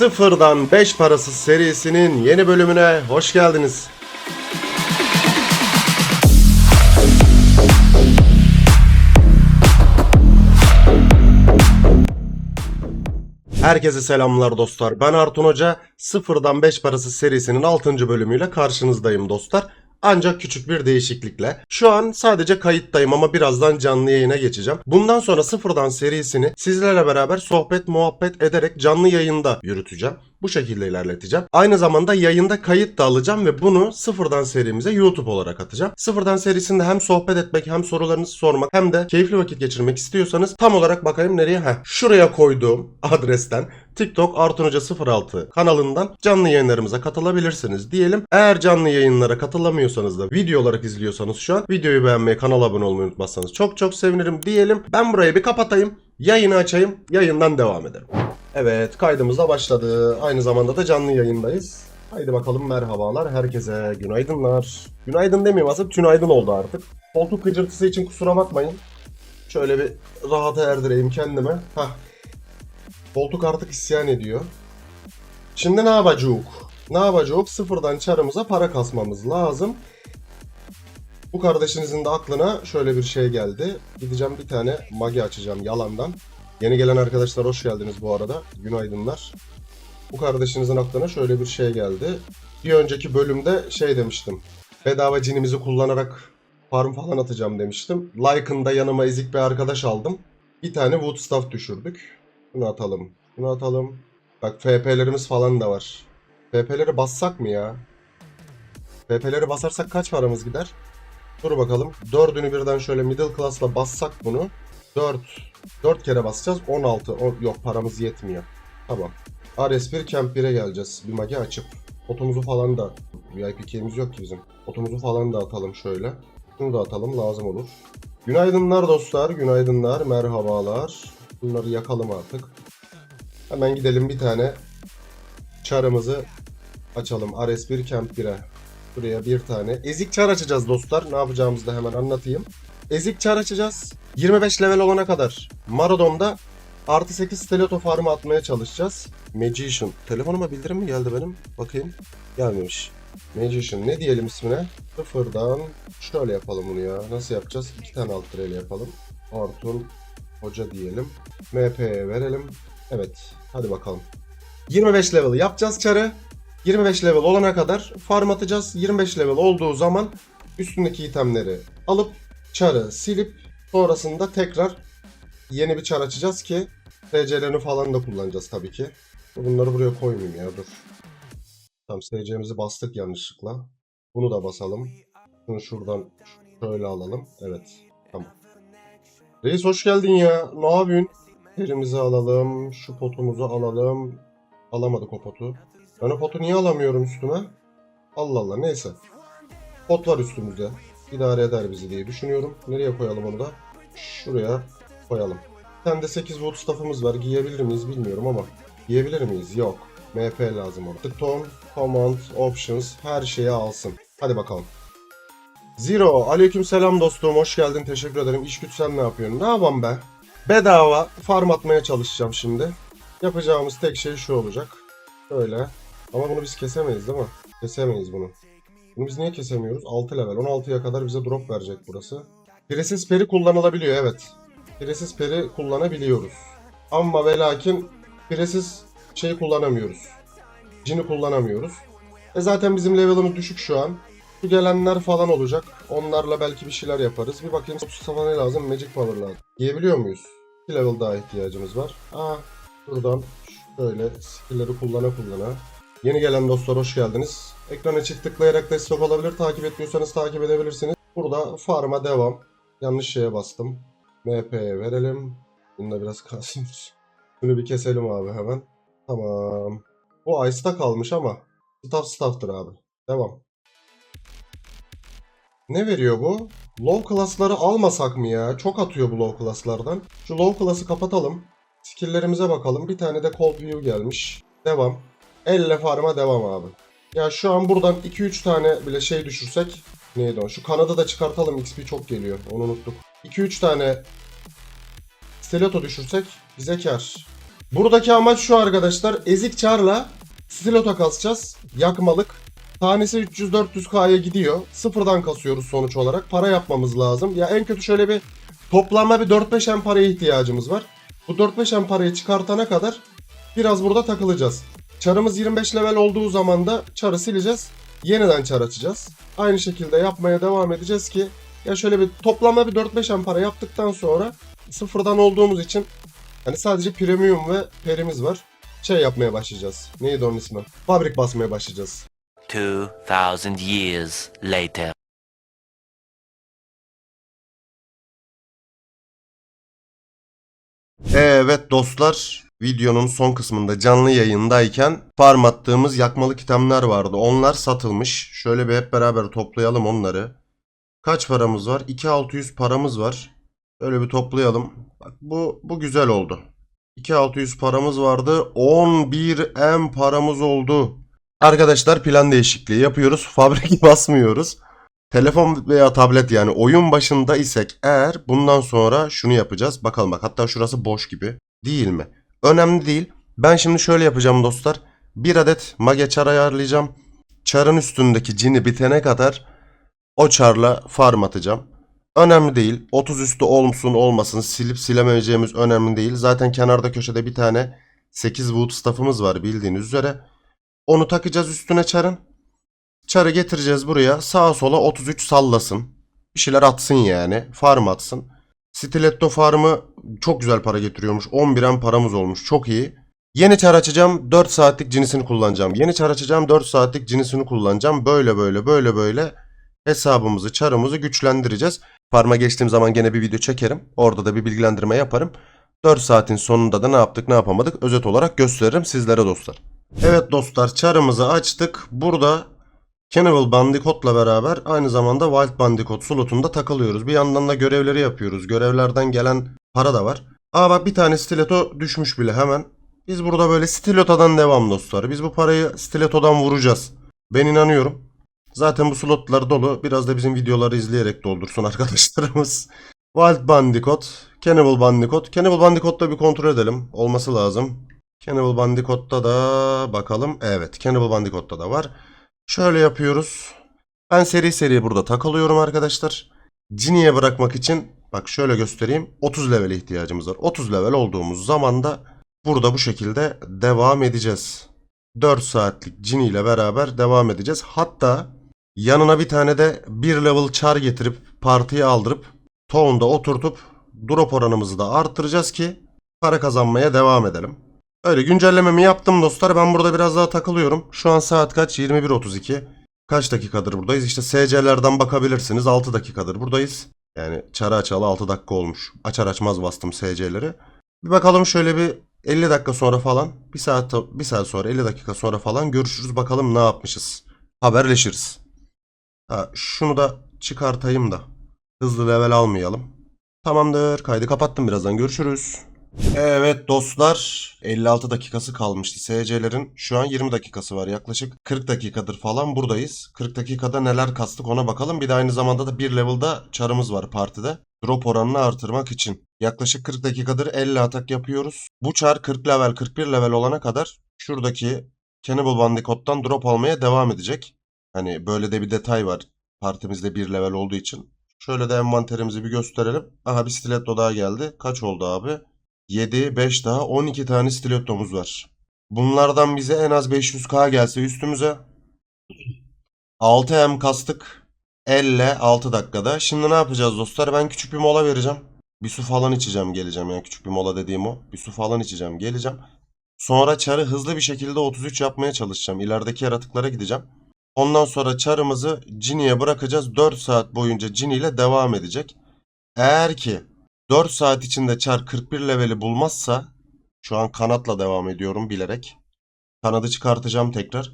Sıfırdan 5 parası serisinin yeni bölümüne hoş geldiniz. Herkese selamlar dostlar. Ben Artun Hoca. Sıfırdan 5 parası serisinin 6. bölümüyle karşınızdayım dostlar. Ancak küçük bir değişiklikle. Şu an sadece kayıttayım ama birazdan canlı yayına geçeceğim. Bundan sonra sıfırdan serisini sizlerle beraber sohbet muhabbet ederek canlı yayında yürüteceğim. Bu şekilde ilerleteceğim. Aynı zamanda yayında kayıt da alacağım ve bunu sıfırdan serimize YouTube olarak atacağım. Sıfırdan serisinde hem sohbet etmek hem sorularınızı sormak hem de keyifli vakit geçirmek istiyorsanız tam olarak bakayım nereye? Heh, şuraya koyduğum adresten TikTok Artun Hoca 06 kanalından canlı yayınlarımıza katılabilirsiniz diyelim. Eğer canlı yayınlara katılamıyorsanız da video olarak izliyorsanız şu an videoyu beğenmeyi, kanala abone olmayı unutmazsanız çok çok sevinirim diyelim. Ben burayı bir kapatayım, yayını açayım, yayından devam edelim. Evet kaydımız da başladı. Aynı zamanda da canlı yayındayız. Haydi bakalım merhabalar herkese. Günaydınlar. Günaydın demeyeyim aslında tünaydın oldu artık. Koltuk gıcırtısı için kusura bakmayın. Şöyle bir rahata erdireyim kendime. Hah. Koltuk artık isyan ediyor. Şimdi ne yapacağız? Ne yapacağız? Sıfırdan çarımıza para kasmamız lazım. Bu kardeşinizin de aklına şöyle bir şey geldi. Gideceğim bir tane magi açacağım yalandan. Yeni gelen arkadaşlar hoş geldiniz bu arada. Günaydınlar. Bu kardeşinizin aklına şöyle bir şey geldi. Bir önceki bölümde şey demiştim. Bedava cinimizi kullanarak farm falan atacağım demiştim. Lycan'da yanıma ezik bir arkadaş aldım. Bir tane Woodstaff düşürdük. Bunu atalım. Bunu atalım. Bak FP'lerimiz falan da var. FP'leri bassak mı ya? FP'leri basarsak kaç paramız gider? Dur bakalım. Dördünü birden şöyle middle class'la bassak bunu. 4 4 kere basacağız. 16. O, yok paramız yetmiyor. Tamam. RS1 Camp 1'e geleceğiz. Bir magi açıp. Otumuzu falan da VIP key'imiz yok ki bizim. Otumuzu falan da atalım şöyle. Şunu da atalım lazım olur. Günaydınlar dostlar. Günaydınlar. Merhabalar. Bunları yakalım artık. Hemen gidelim bir tane çarımızı açalım. RS1 Camp 1'e. Buraya bir tane. Ezik çar açacağız dostlar. Ne yapacağımızı da hemen anlatayım. Ezik çar açacağız. 25 level olana kadar Maradon'da artı 8 stiletto farmı atmaya çalışacağız. Magician. Telefonuma bildirim mi geldi benim? Bakayım. Gelmemiş. Magician. Ne diyelim ismine? Sıfırdan şöyle yapalım bunu ya. Nasıl yapacağız? İki tane alt direğiyle yapalım. Artun Hoca diyelim. MP'ye verelim. Evet. Hadi bakalım. 25 level yapacağız çarı. 25 level olana kadar farm atacağız. 25 level olduğu zaman üstündeki itemleri alıp çarı silip sonrasında tekrar yeni bir çar açacağız ki SC'lerini falan da kullanacağız tabii ki. Bunları buraya koymayayım ya dur. Tamam SC'mizi bastık yanlışlıkla. Bunu da basalım. Bunu şuradan şöyle alalım. Evet. Tamam. Reis hoş geldin ya. Ne yapıyorsun? Elimizi alalım. Şu potumuzu alalım. Alamadık o potu. Ben o potu niye alamıyorum üstüme? Allah Allah neyse. Pot var üstümüzde. İdare eder bizi diye düşünüyorum. Nereye koyalım onu da? Şuraya koyalım. De 8 wood staff'ımız var. Giyebilir miyiz bilmiyorum ama. Giyebilir miyiz? Yok. MP lazım orada. Tone, Command, Options her şeyi alsın. Hadi bakalım. Zero. Aleyküm selam dostum. Hoş geldin. Teşekkür ederim. İş güç sen ne yapıyorsun? Ne yapalım be? Bedava farm atmaya çalışacağım şimdi. Yapacağımız tek şey şu olacak. Böyle. Ama bunu biz kesemeyiz değil mi? Kesemeyiz bunu. Bunu biz niye kesemiyoruz? 6 level. 16'ya kadar bize drop verecek burası. Piresiz peri kullanılabiliyor evet. Piresiz peri kullanabiliyoruz. Ama ve lakin piresiz şey kullanamıyoruz. Cini kullanamıyoruz. E zaten bizim level'ımız düşük şu an. Şu gelenler falan olacak. Onlarla belki bir şeyler yaparız. Bir bakayım Mustafa ne lazım? Magic Power lazım. Giyebiliyor muyuz? Bir level daha ihtiyacımız var. Aa, buradan şöyle skill'leri kullana kullana. Yeni gelen dostlar hoş geldiniz. Ekrana çift tıklayarak destek olabilir. Takip etmiyorsanız takip edebilirsiniz. Burada farm'a devam. Yanlış şeye bastım. MP'ye verelim. Bunu da biraz kalsın. Bunu bir keselim abi hemen. Tamam. Bu Ice'da kalmış ama staff staff'tır abi. Devam. Ne veriyor bu? Low class'ları almasak mı ya? Çok atıyor bu low class'lardan. Şu low class'ı kapatalım. Skill'lerimize bakalım. Bir tane de cold view gelmiş. Devam. Elle farma devam abi. Ya şu an buradan 2-3 tane bile şey düşürsek neydi o? Şu kanadı da çıkartalım. XP çok geliyor. Onu unuttuk. 2-3 tane stiletto düşürsek bize kar. Buradaki amaç şu arkadaşlar. Ezik çarla stilota kasacağız. Yakmalık. Tanesi 300-400k'ya gidiyor. Sıfırdan kasıyoruz sonuç olarak. Para yapmamız lazım. Ya en kötü şöyle bir toplamda bir 4-5 en paraya ihtiyacımız var. Bu 4-5 en parayı çıkartana kadar biraz burada takılacağız. Çarımız 25 level olduğu zaman da çarı sileceğiz. Yeniden çar açacağız. Aynı şekilde yapmaya devam edeceğiz ki ya şöyle bir toplamda bir 4-5 en para yaptıktan sonra sıfırdan olduğumuz için hani sadece premium ve perimiz var. Şey yapmaya başlayacağız. Neydi onun ismi? Fabrik basmaya başlayacağız. 2,000 years later. Evet dostlar, videonun son kısmında canlı yayındayken farm attığımız yakmalık itemler vardı. Onlar satılmış. Şöyle bir hep beraber toplayalım onları. Kaç paramız var? 2600 paramız var. Öyle bir toplayalım. Bak bu bu güzel oldu. 2600 paramız vardı. 11 M paramız oldu. Arkadaşlar plan değişikliği yapıyoruz. Fabrik basmıyoruz. Telefon veya tablet yani oyun başında isek eğer bundan sonra şunu yapacağız. Bakalım bak hatta şurası boş gibi. Değil mi? Önemli değil. Ben şimdi şöyle yapacağım dostlar. Bir adet mage çar ayarlayacağım. Çarın üstündeki cini bitene kadar o çarla farm atacağım. Önemli değil. 30 üstü olsun olmasın silip silemeyeceğimiz önemli değil. Zaten kenarda köşede bir tane 8 wood staff'ımız var bildiğiniz üzere. Onu takacağız üstüne çarın. Çarı getireceğiz buraya. Sağa sola 33 sallasın. Bir şeyler atsın yani. Farm atsın. Stiletto farmı çok güzel para getiriyormuş. 11 en paramız olmuş. Çok iyi. Yeni çar açacağım. 4 saatlik cinisini kullanacağım. Yeni çar açacağım. 4 saatlik cinisini kullanacağım. Böyle böyle böyle böyle hesabımızı, çarımızı güçlendireceğiz. Farma geçtiğim zaman gene bir video çekerim. Orada da bir bilgilendirme yaparım. 4 saatin sonunda da ne yaptık ne yapamadık özet olarak gösteririm sizlere dostlar. Evet dostlar çarımızı açtık. Burada Cannibal Bandicoot'la beraber aynı zamanda Wild Bandicoot slotunda takılıyoruz. Bir yandan da görevleri yapıyoruz. Görevlerden gelen para da var. Aa bak bir tane stiletto düşmüş bile hemen. Biz burada böyle stiletto'dan devam dostlar. Biz bu parayı stiletto'dan vuracağız. Ben inanıyorum. Zaten bu slotlar dolu. Biraz da bizim videoları izleyerek doldursun arkadaşlarımız. Wild Bandicoot, Cannibal Bandicoot. Cannibal Bandicoot'ta bir kontrol edelim. Olması lazım. Cannibal Bandicoot'ta da bakalım. Evet, Cannibal Bandicoot'ta da var. Şöyle yapıyoruz. Ben seri seri burada takılıyorum arkadaşlar. Cini'ye bırakmak için bak şöyle göstereyim. 30 level ihtiyacımız var. 30 level olduğumuz zaman da burada bu şekilde devam edeceğiz. 4 saatlik Cini ile beraber devam edeceğiz. Hatta yanına bir tane de 1 level char getirip partiye aldırıp Town'da oturtup drop oranımızı da arttıracağız ki para kazanmaya devam edelim. Öyle güncellememi yaptım dostlar. Ben burada biraz daha takılıyorum. Şu an saat kaç? 21.32. Kaç dakikadır buradayız? İşte SC'lerden bakabilirsiniz. 6 dakikadır buradayız. Yani çara açalı 6 dakika olmuş. Açar açmaz bastım SC'leri. Bir bakalım şöyle bir 50 dakika sonra falan. Bir saat, bir saat sonra 50 dakika sonra falan görüşürüz. Bakalım ne yapmışız. Haberleşiriz. Ha, şunu da çıkartayım da. Hızlı level almayalım. Tamamdır. Kaydı kapattım. Birazdan görüşürüz. Evet dostlar 56 dakikası kalmıştı SC'lerin şu an 20 dakikası var. Yaklaşık 40 dakikadır falan buradayız. 40 dakikada neler kastık ona bakalım. Bir de aynı zamanda da bir level'da çarımız var partide. Drop oranını artırmak için. Yaklaşık 40 dakikadır 50 atak yapıyoruz. Bu çar 40 level 41 level olana kadar şuradaki Cannibal Bandicoot'tan drop almaya devam edecek. Hani böyle de bir detay var partimizde bir level olduğu için. Şöyle de envanterimizi bir gösterelim. Aha bir stiletto daha geldi. Kaç oldu abi 7, 5 daha 12 tane stilettomuz var. Bunlardan bize en az 500k gelse üstümüze 6M kastık 56 dakikada. Şimdi ne yapacağız dostlar? Ben küçük bir mola vereceğim. Bir su falan içeceğim geleceğim. Yani küçük bir mola dediğim o. Bir su falan içeceğim geleceğim. Sonra çarı hızlı bir şekilde 33 yapmaya çalışacağım. İlerideki yaratıklara gideceğim. Ondan sonra çarımızı Cini'ye bırakacağız. 4 saat boyunca Cini ile devam edecek. Eğer ki 4 saat içinde çar 41 leveli bulmazsa şu an kanatla devam ediyorum bilerek. Kanadı çıkartacağım tekrar.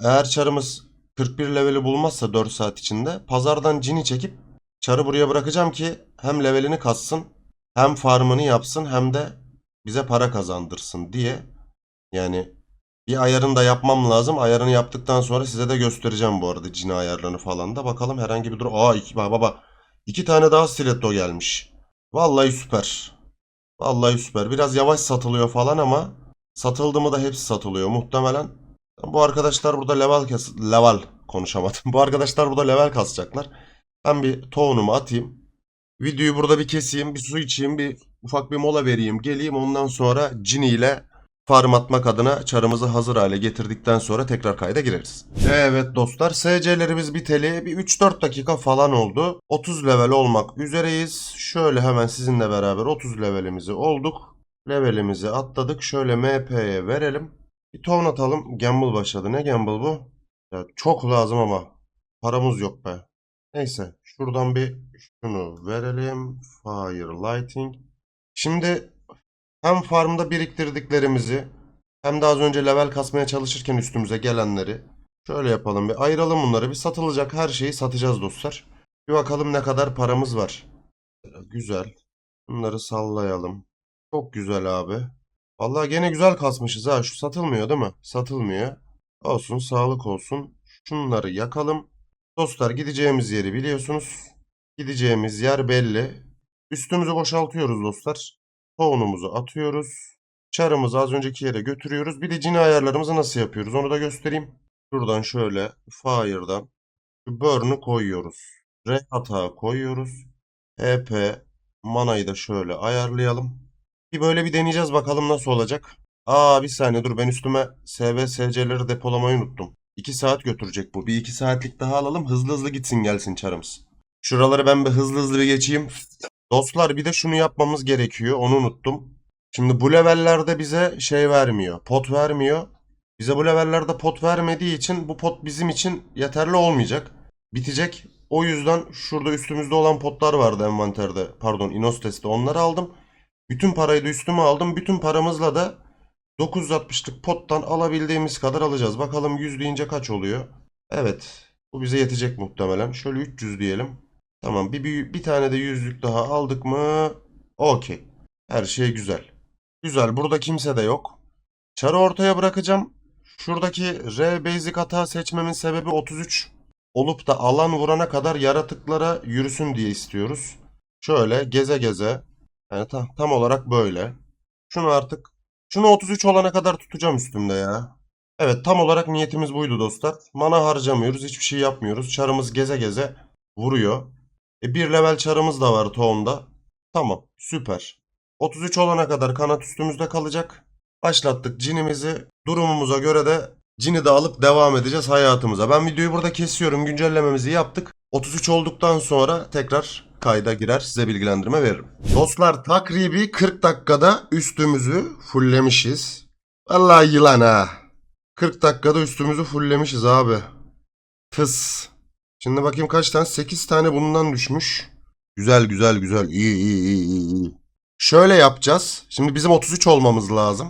Eğer çarımız 41 leveli bulmazsa 4 saat içinde pazardan cini çekip çarı buraya bırakacağım ki hem levelini kassın hem farmını yapsın hem de bize para kazandırsın diye. Yani bir ayarını da yapmam lazım. Ayarını yaptıktan sonra size de göstereceğim bu arada cini ayarlarını falan da. Bakalım herhangi bir durum. Aa iki, baba baba. İki tane daha stiletto gelmiş. Vallahi süper. Vallahi süper. Biraz yavaş satılıyor falan ama satıldı mı da hepsi satılıyor muhtemelen. Bu arkadaşlar burada level kas level konuşamadım. Bu arkadaşlar burada level kasacaklar. Ben bir tohunumu atayım. Videoyu burada bir keseyim, bir su içeyim, bir ufak bir mola vereyim, geleyim. Ondan sonra Cini ile farm atmak adına çarımızı hazır hale getirdikten sonra tekrar kayda gireriz. Evet dostlar, SC'lerimiz biteli bir 3-4 dakika falan oldu. 30 level olmak üzereyiz. Şöyle hemen sizinle beraber 30 levelimizi olduk. Levelimizi atladık. Şöyle MP'ye verelim. Bir ton atalım. Gamble başladı. Ne gamble bu? Ya çok lazım ama paramız yok be. Neyse şuradan bir şunu verelim. Fire lighting. Şimdi hem farmda biriktirdiklerimizi hem de az önce level kasmaya çalışırken üstümüze gelenleri şöyle yapalım bir ayıralım bunları bir satılacak her şeyi satacağız dostlar. Bir bakalım ne kadar paramız var. Güzel. Bunları sallayalım. Çok güzel abi. Vallahi gene güzel kasmışız ha. Şu satılmıyor değil mi? Satılmıyor. Olsun sağlık olsun. Şunları yakalım. Dostlar gideceğimiz yeri biliyorsunuz. Gideceğimiz yer belli. Üstümüzü boşaltıyoruz dostlar. Tohumumuzu atıyoruz. Çarımızı az önceki yere götürüyoruz. Bir de cini ayarlarımızı nasıl yapıyoruz onu da göstereyim. Şuradan şöyle Fire'dan Burn'u koyuyoruz. R hata koyuyoruz. HP manayı da şöyle ayarlayalım. Bir böyle bir deneyeceğiz bakalım nasıl olacak. Aa bir saniye dur ben üstüme SV SC'leri depolamayı unuttum. 2 saat götürecek bu. Bir 2 saatlik daha alalım. Hızlı hızlı gitsin gelsin çarımız. Şuraları ben bir hızlı hızlı bir geçeyim. Dostlar bir de şunu yapmamız gerekiyor. Onu unuttum. Şimdi bu levellerde bize şey vermiyor. Pot vermiyor. Bize bu levellerde pot vermediği için bu pot bizim için yeterli olmayacak. Bitecek. O yüzden şurada üstümüzde olan potlar vardı envanterde. Pardon Inostes'te onları aldım. Bütün parayı da üstüme aldım. Bütün paramızla da 960'lık pottan alabildiğimiz kadar alacağız. Bakalım 100 deyince kaç oluyor? Evet. Bu bize yetecek muhtemelen. Şöyle 300 diyelim. Tamam bir, bir, bir tane de yüzlük daha aldık mı? Okey. Her şey güzel. Güzel. Burada kimse de yok. Çarı ortaya bırakacağım. Şuradaki R basic hata seçmemin sebebi 33 olup da alan vurana kadar yaratıklara yürüsün diye istiyoruz. Şöyle geze geze. Yani tam, tam olarak böyle. Şunu artık şunu 33 olana kadar tutacağım üstümde ya. Evet tam olarak niyetimiz buydu dostlar. Mana harcamıyoruz. Hiçbir şey yapmıyoruz. Çarımız geze geze vuruyor. E, bir level çarımız da var toğumda. Tamam süper. 33 olana kadar kanat üstümüzde kalacak. Başlattık cinimizi. Durumumuza göre de cini de alıp devam edeceğiz hayatımıza. Ben videoyu burada kesiyorum. Güncellememizi yaptık. 33 olduktan sonra tekrar kayda girer size bilgilendirme veririm. Dostlar takribi 40 dakikada üstümüzü fulllemişiz. Vallahi yılan ha. 40 dakikada üstümüzü fulllemişiz abi. Tıs. Şimdi bakayım kaç tane? 8 tane bundan düşmüş. Güzel güzel güzel. İyi iyi iyi iyi. iyi. Şöyle yapacağız. Şimdi bizim 33 olmamız lazım.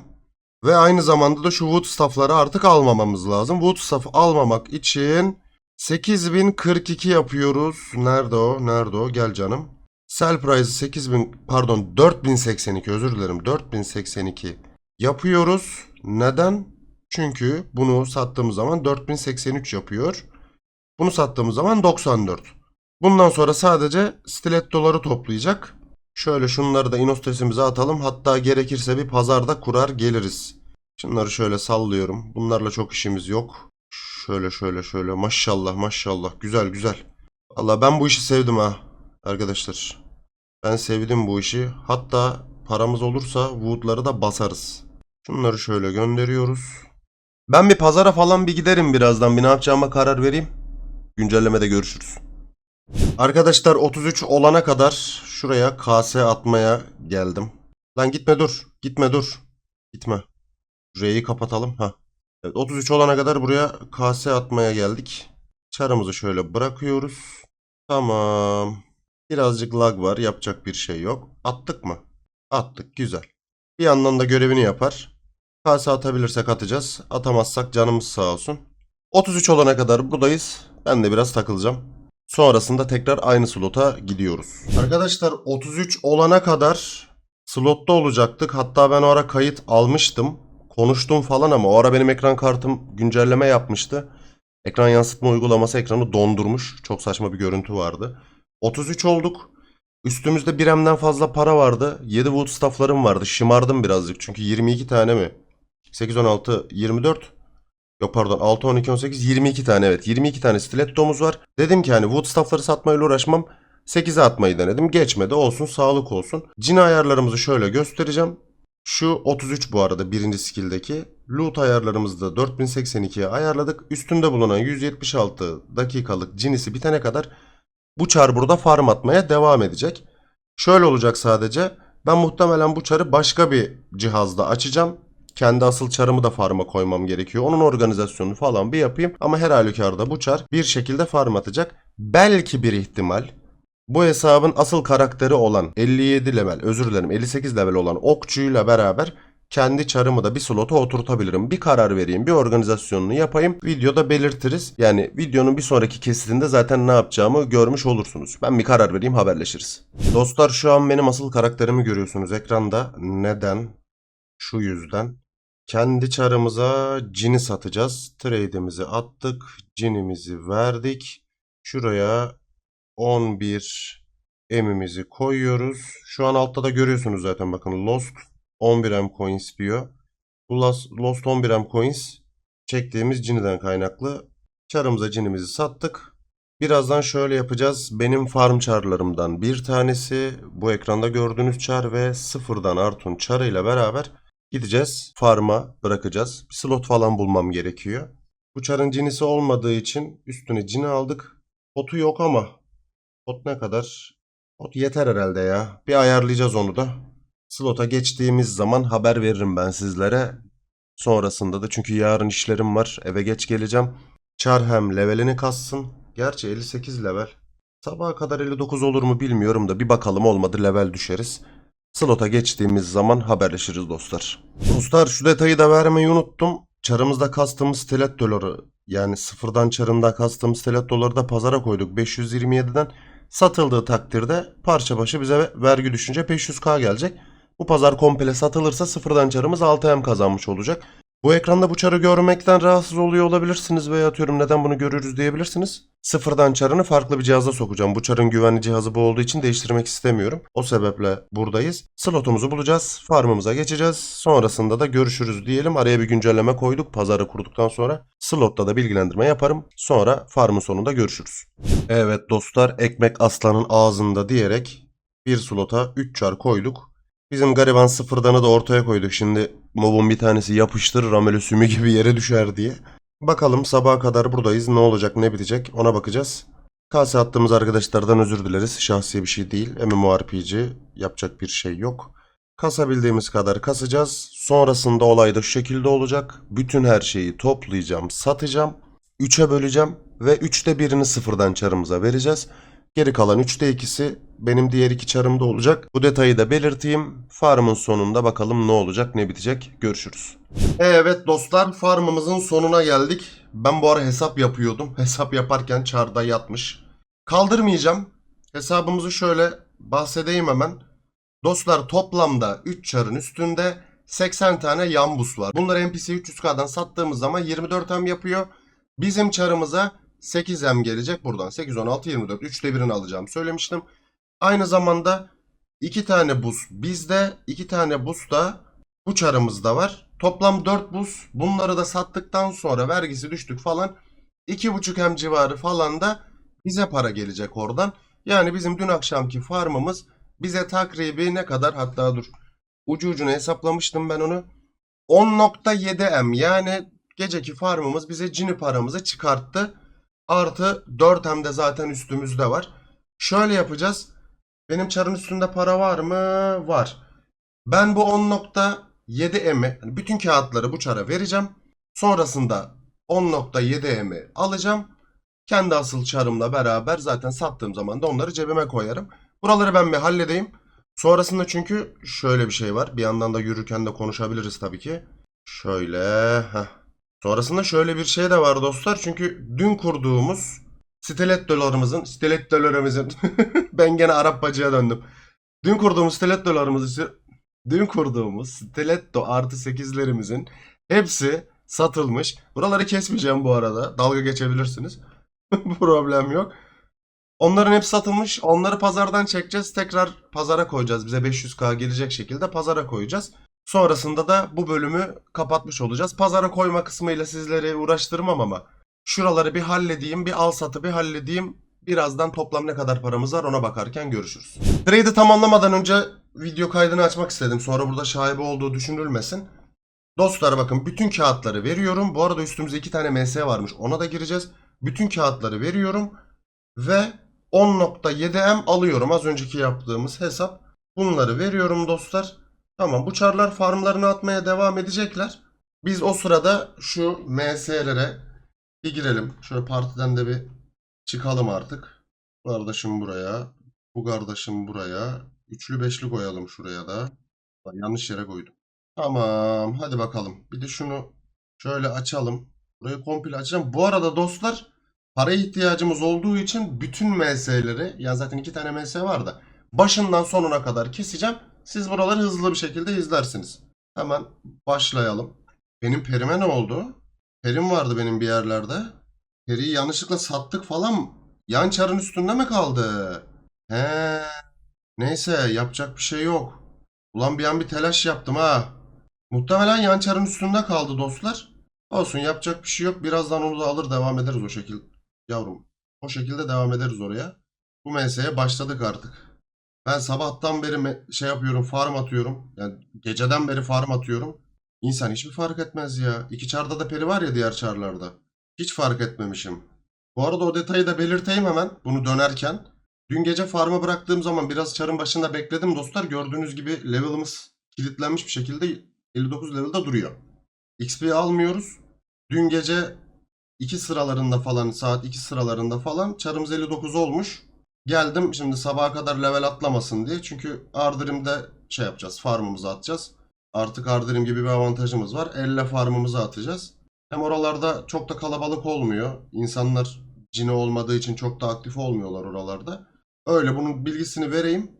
Ve aynı zamanda da şu wood staff'ları artık almamamız lazım. Wood staff almamak için 8042 yapıyoruz. Nerede o? Nerede o? Gel canım. Sell price 8000 pardon 4082 özür dilerim. 4082 yapıyoruz. Neden? Çünkü bunu sattığımız zaman 4083 yapıyor. Bunu sattığımız zaman 94. Bundan sonra sadece stilettoları toplayacak. Şöyle şunları da inostesimize atalım. Hatta gerekirse bir pazarda kurar geliriz. Şunları şöyle sallıyorum. Bunlarla çok işimiz yok. Şöyle şöyle şöyle. Maşallah maşallah. Güzel güzel. Valla ben bu işi sevdim ha. Arkadaşlar. Ben sevdim bu işi. Hatta paramız olursa Wood'ları da basarız. Şunları şöyle gönderiyoruz. Ben bir pazara falan bir giderim birazdan. Bir ne yapacağıma karar vereyim. Güncellemede görüşürüz. Arkadaşlar 33 olana kadar şuraya KS atmaya geldim. Lan gitme dur. Gitme dur. Gitme. R'yi kapatalım. Ha. Evet 33 olana kadar buraya KS atmaya geldik. Çarımızı şöyle bırakıyoruz. Tamam. Birazcık lag var. Yapacak bir şey yok. Attık mı? Attık. Güzel. Bir yandan da görevini yapar. KS atabilirsek atacağız. Atamazsak canımız sağ olsun. 33 olana kadar buradayız. Ben de biraz takılacağım. Sonrasında tekrar aynı slota gidiyoruz. Arkadaşlar 33 olana kadar slotta olacaktık. Hatta ben o ara kayıt almıştım. Konuştum falan ama o ara benim ekran kartım güncelleme yapmıştı. Ekran yansıtma uygulaması ekranı dondurmuş. Çok saçma bir görüntü vardı. 33 olduk. Üstümüzde bir emden fazla para vardı. 7 wood stafflarım vardı. Şımardım birazcık. Çünkü 22 tane mi? 8, 16, 24. Yok pardon 6, 12, 18, 22 tane evet. 22 tane stilettomuz var. Dedim ki hani wood staffları satmayla uğraşmam. 8'e atmayı denedim. Geçmedi. Olsun sağlık olsun. Cin ayarlarımızı şöyle göstereceğim. Şu 33 bu arada birinci skill'deki. Loot ayarlarımızı da 4082'ye ayarladık. Üstünde bulunan 176 dakikalık cinisi bitene kadar bu çar burada farm atmaya devam edecek. Şöyle olacak sadece. Ben muhtemelen bu çarı başka bir cihazda açacağım. Kendi asıl çarımı da farma koymam gerekiyor. Onun organizasyonunu falan bir yapayım. Ama her halükarda bu çar bir şekilde farm atacak. Belki bir ihtimal bu hesabın asıl karakteri olan 57 level özür dilerim 58 level olan okçuyla beraber kendi çarımı da bir slota oturtabilirim. Bir karar vereyim, bir organizasyonunu yapayım. Videoda belirtiriz. Yani videonun bir sonraki kesitinde zaten ne yapacağımı görmüş olursunuz. Ben bir karar vereyim, haberleşiriz. Dostlar şu an benim asıl karakterimi görüyorsunuz ekranda. Neden? Şu yüzden. Kendi çarımıza cini satacağız. Trade'imizi attık. Cinimizi verdik. Şuraya 11 emimizi koyuyoruz. Şu an altta da görüyorsunuz zaten bakın Lost 11 em coins diyor. Bu Lost, Lost 11 em coins çektiğimiz ciniden kaynaklı. Çarımıza cinimizi sattık. Birazdan şöyle yapacağız. Benim farm çarlarımdan bir tanesi bu ekranda gördüğünüz çar ve sıfırdan Artun çarıyla beraber gideceğiz. Farm'a bırakacağız. Bir slot falan bulmam gerekiyor. Bu çarın cinisi olmadığı için üstüne cini aldık. Potu yok ama pot ne kadar? Pot yeter herhalde ya. Bir ayarlayacağız onu da. Slota geçtiğimiz zaman haber veririm ben sizlere. Sonrasında da çünkü yarın işlerim var. Eve geç geleceğim. Çar hem levelini kassın. Gerçi 58 level. Sabaha kadar 59 olur mu bilmiyorum da bir bakalım olmadı level düşeriz. Slota geçtiğimiz zaman haberleşiriz dostlar. Dostlar şu detayı da vermeyi unuttum. Çarımızda kastığımız stilet doları yani sıfırdan çarında kastığımız stilet doları da pazara koyduk 527'den. Satıldığı takdirde parça başı bize vergi düşünce 500k gelecek. Bu pazar komple satılırsa sıfırdan çarımız 6M kazanmış olacak. Bu ekranda bu çarı görmekten rahatsız oluyor olabilirsiniz veya atıyorum neden bunu görürüz diyebilirsiniz. Sıfırdan çarını farklı bir cihaza sokacağım. Bu çarın güvenli cihazı bu olduğu için değiştirmek istemiyorum. O sebeple buradayız. Slotumuzu bulacağız. Farmımıza geçeceğiz. Sonrasında da görüşürüz diyelim. Araya bir güncelleme koyduk. Pazarı kurduktan sonra slotta da bilgilendirme yaparım. Sonra farmın sonunda görüşürüz. Evet dostlar ekmek aslanın ağzında diyerek bir slota 3 çar koyduk. Bizim gariban sıfırdanı da ortaya koyduk. Şimdi mobun bir tanesi yapıştırır amele sümü gibi yere düşer diye. Bakalım sabaha kadar buradayız. Ne olacak ne bitecek ona bakacağız. Kase attığımız arkadaşlardan özür dileriz. Şahsi bir şey değil. MMORPG yapacak bir şey yok. Kasabildiğimiz kadar kasacağız. Sonrasında olay da şu şekilde olacak. Bütün her şeyi toplayacağım, satacağım. 3'e böleceğim ve 3'te birini sıfırdan çarımıza vereceğiz. Geri kalan 3'te 2'si benim diğer iki çarımda olacak. Bu detayı da belirteyim. Farmın sonunda bakalım ne olacak ne bitecek. Görüşürüz. Evet dostlar farmımızın sonuna geldik. Ben bu ara hesap yapıyordum. Hesap yaparken çarda yatmış. Kaldırmayacağım. Hesabımızı şöyle bahsedeyim hemen. Dostlar toplamda 3 çarın üstünde 80 tane yambus var. Bunları NPC 300k'dan sattığımız zaman 24M yapıyor. Bizim çarımıza 8M gelecek buradan. 8, 16, 24. 3'te birini alacağım söylemiştim. Aynı zamanda 2 tane buz bizde, 2 tane buz da bu çarımızda var. Toplam 4 buz. Bunları da sattıktan sonra vergisi düştük falan. 2,5 M civarı falan da bize para gelecek oradan. Yani bizim dün akşamki farmımız bize takribi ne kadar hatta dur ucu ucuna hesaplamıştım ben onu. 10.7 M yani geceki farmımız bize cini paramızı çıkarttı. Artı 4 M de zaten üstümüzde var. Şöyle yapacağız. Benim çarın üstünde para var mı? Var. Ben bu 10.7 M'i yani bütün kağıtları bu çara vereceğim. Sonrasında 10.7 M'i alacağım. Kendi asıl çarımla beraber zaten sattığım zaman da onları cebime koyarım. Buraları ben bir halledeyim. Sonrasında çünkü şöyle bir şey var. Bir yandan da yürürken de konuşabiliriz tabii ki. Şöyle. Heh. Sonrasında şöyle bir şey de var dostlar. Çünkü dün kurduğumuz stilettolarımızın, stilettolarımızın ben gene Arap bacıya döndüm. Dün kurduğumuz stilettolarımızı dün kurduğumuz stiletto artı 8'lerimizin hepsi satılmış. Buraları kesmeyeceğim bu arada. Dalga geçebilirsiniz. Problem yok. Onların hepsi satılmış. Onları pazardan çekeceğiz. Tekrar pazara koyacağız. Bize 500k gelecek şekilde pazara koyacağız. Sonrasında da bu bölümü kapatmış olacağız. Pazara koyma kısmıyla sizleri uğraştırmam ama şuraları bir halledeyim, bir al satı bir halledeyim. Birazdan toplam ne kadar paramız var ona bakarken görüşürüz. Trade'i tamamlamadan önce video kaydını açmak istedim. Sonra burada şaibe olduğu düşünülmesin. Dostlar bakın bütün kağıtları veriyorum. Bu arada üstümüzde iki tane MS varmış. Ona da gireceğiz. Bütün kağıtları veriyorum. Ve 10.7M alıyorum. Az önceki yaptığımız hesap. Bunları veriyorum dostlar. Tamam bu çarlar farmlarını atmaya devam edecekler. Biz o sırada şu MS'lere bir girelim. Şöyle partiden de bir çıkalım artık. Bu kardeşim buraya. Bu kardeşim buraya. Üçlü beşli koyalım şuraya da. Yanlış yere koydum. Tamam hadi bakalım. Bir de şunu şöyle açalım. Burayı komple açacağım. Bu arada dostlar paraya ihtiyacımız olduğu için bütün MS'leri ya zaten iki tane MS var da başından sonuna kadar keseceğim. Siz buraları hızlı bir şekilde izlersiniz. Hemen başlayalım. Benim perime ne oldu? Perim vardı benim bir yerlerde. Periyi yanlışlıkla sattık falan. Yan çarın üstünde mi kaldı? He. Neyse yapacak bir şey yok. Ulan bir an bir telaş yaptım ha. Muhtemelen yan çarın üstünde kaldı dostlar. Olsun yapacak bir şey yok. Birazdan onu da alır devam ederiz o şekil. Yavrum o şekilde devam ederiz oraya. Bu mesleğe başladık artık. Ben sabahtan beri şey yapıyorum farm atıyorum. Yani geceden beri farm atıyorum. İnsan hiçbir fark etmez ya. İki çarda da peri var ya diğer çarlarda. Hiç fark etmemişim. Bu arada o detayı da belirteyim hemen bunu dönerken. Dün gece farmı bıraktığım zaman biraz çarın başında bekledim dostlar. Gördüğünüz gibi level'ımız kilitlenmiş bir şekilde 59 level'da duruyor. XP almıyoruz. Dün gece 2 sıralarında falan saat 2 sıralarında falan çarımız 59 olmuş. Geldim şimdi sabaha kadar level atlamasın diye. Çünkü Ardrim'de şey yapacağız. Farmımızı atacağız. Artık Ardrim gibi bir avantajımız var. Elle farmımızı atacağız. Hem oralarda çok da kalabalık olmuyor. İnsanlar cini olmadığı için çok da aktif olmuyorlar oralarda. Öyle bunun bilgisini vereyim.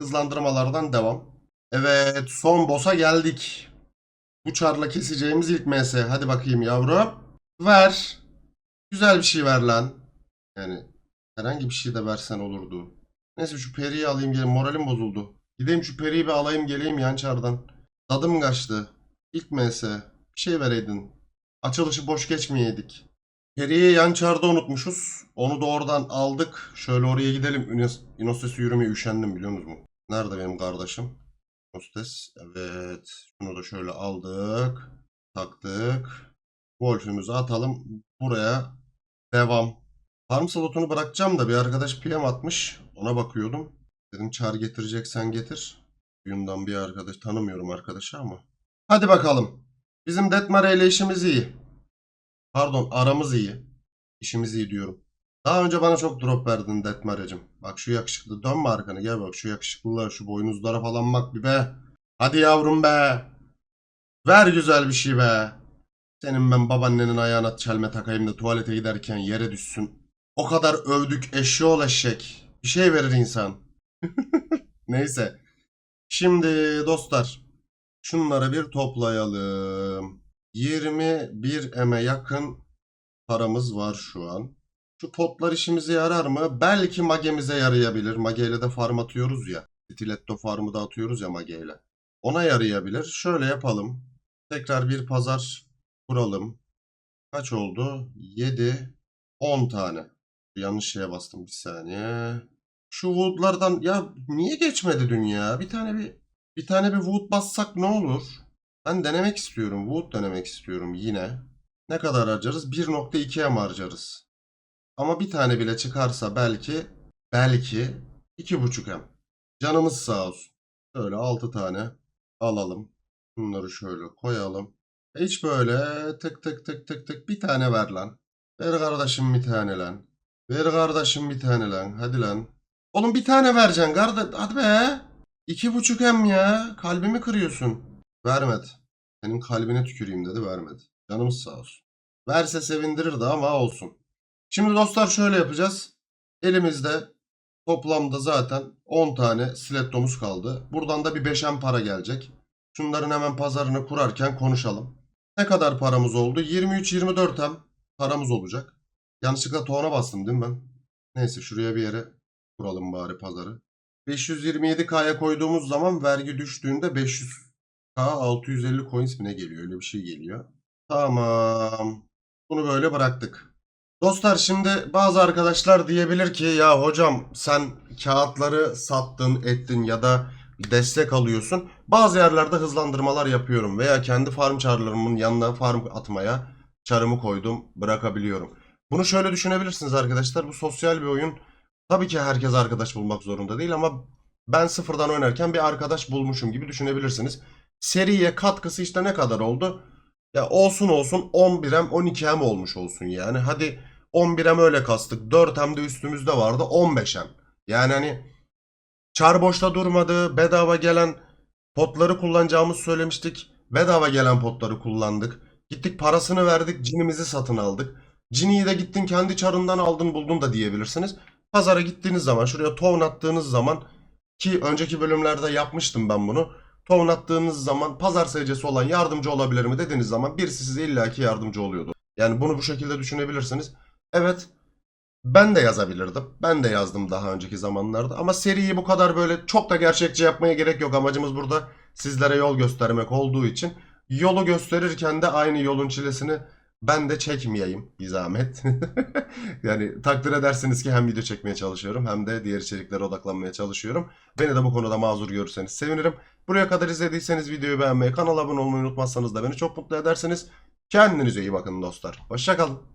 Hızlandırmalardan devam. Evet son boss'a geldik. Bu çarla keseceğimiz ilk MS. Hadi bakayım yavrum. Ver. Güzel bir şey ver lan. Yani herhangi bir şey de versen olurdu. Neyse şu periyi alayım gelin. Moralim bozuldu. Gideyim şu periyi bir alayım geleyim yan çardan. Tadım kaçtı. İlk MS. Bir şey vereydin. Açılışı boş geçmeyeydik. Periyi yan çarda unutmuşuz. Onu da oradan aldık. Şöyle oraya gidelim. Inoses'i yürümeye üşendim biliyor musunuz? Nerede benim kardeşim? Hostes. Evet. Şunu da şöyle aldık. Taktık. Wolf'ümüzü atalım. Buraya devam. Farm slotunu bırakacağım da bir arkadaş PM atmış. Ona bakıyordum. Dedim çağır getireceksen getir. Oyundan bir arkadaş tanımıyorum arkadaşı ama. Hadi bakalım. Bizim Detmare ile işimiz iyi. Pardon aramız iyi. İşimiz iyi diyorum. Daha önce bana çok drop verdin Detmare'cim. Bak şu yakışıklı dönme arkanı gel bak şu yakışıklılar şu boynuzlara falan bak bir be. Hadi yavrum be. Ver güzel bir şey be. Senin ben babaannenin ayağına çelme takayım da tuvalete giderken yere düşsün. O kadar övdük eşeğol eşek. Bir şey verir insan. Neyse. Şimdi dostlar. Şunları bir toplayalım. 21 eme yakın paramız var şu an. Şu potlar işimize yarar mı? Belki magemize yarayabilir. Mageyle de farm atıyoruz ya. Stiletto farmı da atıyoruz ya mageyle. Ona yarayabilir. Şöyle yapalım. Tekrar bir pazar kuralım. Kaç oldu? 7, 10 tane. Yanlış şeye bastım bir saniye. Şu woodlardan ya niye geçmedi dünya? Bir tane bir bir tane bir wood bassak ne olur? Ben denemek istiyorum. Wood denemek istiyorum yine. Ne kadar harcarız? 1.2'ye mi harcarız? Ama bir tane bile çıkarsa belki belki 2.5 m. Canımız sağ olsun. Şöyle 6 tane alalım. Bunları şöyle koyalım. Hiç böyle tık tık tık tık tık bir tane ver lan. Ver kardeşim bir tane lan. Ver kardeşim bir tane lan. Hadi lan. Oğlum bir tane vereceksin kardeş. Hadi be. 2.5 m ya. Kalbimi kırıyorsun. Vermedi. Senin kalbine tüküreyim dedi vermedi. Canımız sağ olsun. Verse sevindirirdi ama olsun. Şimdi dostlar şöyle yapacağız. Elimizde toplamda zaten 10 tane stilettomuz kaldı. Buradan da bir 5'en para gelecek. Şunların hemen pazarını kurarken konuşalım. Ne kadar paramız oldu? 23-24 hem paramız olacak. Yanlışlıkla tona bastım değil mi ben? Neyse şuraya bir yere kuralım bari pazarı. 527K'ya koyduğumuz zaman vergi düştüğünde 500K 650 coins mi geliyor? Öyle bir şey geliyor. Tamam. Bunu böyle bıraktık. Dostlar şimdi bazı arkadaşlar diyebilir ki ya hocam sen kağıtları sattın ettin ya da destek alıyorsun. Bazı yerlerde hızlandırmalar yapıyorum veya kendi farm çarlarımın yanına farm atmaya çarımı koydum bırakabiliyorum. Bunu şöyle düşünebilirsiniz arkadaşlar. Bu sosyal bir oyun. Tabii ki herkes arkadaş bulmak zorunda değil ama ben sıfırdan oynarken bir arkadaş bulmuşum gibi düşünebilirsiniz. Seriye katkısı işte ne kadar oldu? Ya olsun olsun 11M 12M olmuş olsun yani. Hadi 11M öyle kastık. 4M de üstümüzde vardı 15M. Yani hani çar boşta durmadı. Bedava gelen potları kullanacağımızı söylemiştik. Bedava gelen potları kullandık. Gittik parasını verdik. Cinimizi satın aldık. Cini'yi de gittin kendi çarından aldın buldun da diyebilirsiniz. Pazara gittiğiniz zaman şuraya tohum attığınız zaman ki önceki bölümlerde yapmıştım ben bunu. Tohum attığınız zaman pazar sayıcısı olan yardımcı olabilir mi dediğiniz zaman birisi size illaki yardımcı oluyordu. Yani bunu bu şekilde düşünebilirsiniz. Evet ben de yazabilirdim. Ben de yazdım daha önceki zamanlarda. Ama seriyi bu kadar böyle çok da gerçekçi yapmaya gerek yok. Amacımız burada sizlere yol göstermek olduğu için yolu gösterirken de aynı yolun çilesini ben de çekmeyeyim bir zahmet. yani takdir edersiniz ki hem video çekmeye çalışıyorum hem de diğer içeriklere odaklanmaya çalışıyorum. Beni de bu konuda mazur görürseniz sevinirim. Buraya kadar izlediyseniz videoyu beğenmeyi, kanala abone olmayı unutmazsanız da beni çok mutlu edersiniz. Kendinize iyi bakın dostlar. Hoşçakalın.